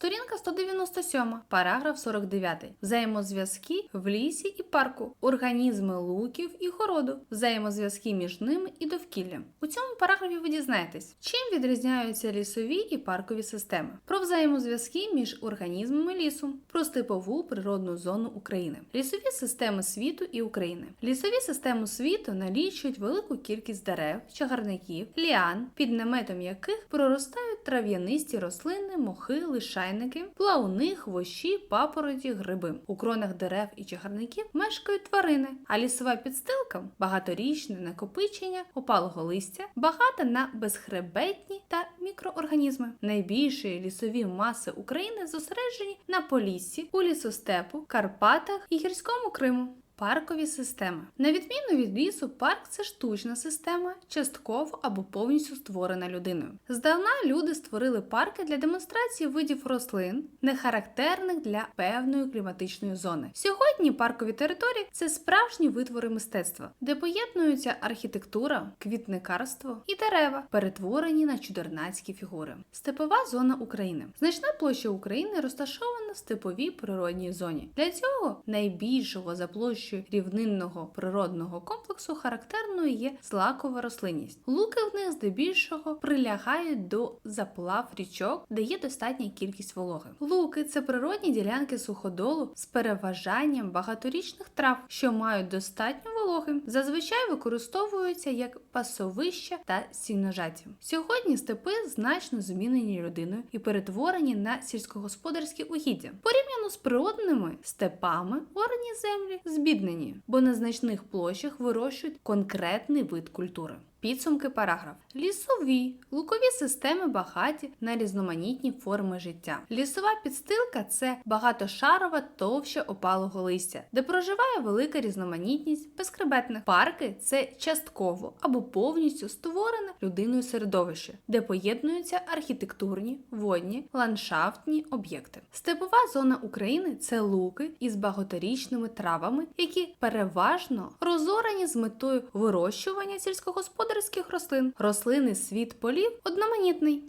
Сторінка 197, параграф 49. Взаємозв'язки в лісі і парку, організми луків і городу, взаємозв'язки між ними і довкіллям. У цьому параграфі ви дізнаєтесь, чим відрізняються лісові і паркові системи, про взаємозв'язки між організмами лісу, про степову природну зону України, лісові системи світу і України. Лісові системи світу налічують велику кількість дерев, чагарників, ліан, під наметом яких проростають трав'янисті рослини, мохи, лишайники, плауни, хвощі, папороті, гриби. У кронах дерев і чагарників мешкають тварини, а лісова підстилка багаторічне накопичення опалого листя, багата на безхребетні та мікроорганізми. Найбільші лісові маси України зосереджені на Поліссі, у лісостепу, Карпатах і гірському Криму. Паркові системи. На відміну від лісу, парк це штучна система, частково або повністю створена людиною. Здавна люди створили парки для демонстрації видів рослин, не характерних для певної кліматичної зони. Сьогодні паркові території це справжні витвори мистецтва, де поєднуються архітектура, квітникарство і дерева, перетворені на чудернацькі фігури. Степова зона України. Значна площа України розташована в степовій природній зоні. Для цього найбільшого за площею рівнинного природного комплексу характерною є злакова рослинність. Луки в них здебільшого прилягають до заплав річок, де є достатня кількість вологи. Луки це природні ділянки суходолу з переважанням багаторічних трав, що мають достатньо вологи. Зазвичай використовуються як пасовища та сіножаті. Сьогодні степи значно змінені людиною і перетворені на сільськогосподарські угіддя. Порівняно з природними степами горні землі збіднені, бо на значних площах вирощують конкретний вид культури. Підсумки параграф. Лісові лукові системи багаті на різноманітні форми життя. Лісова підстилка це багатошарова товща опалого листя, де проживає велика різноманітність безхребетних. Парки це частково або повністю створене людиною середовище, де поєднуються архітектурні, водні, ландшафтні об'єкти. Степова зона України це луки із багаторічними травами, які переважно розорені з метою вирощування сільськогосподарських рослин. Рослини світ полів одноманітний.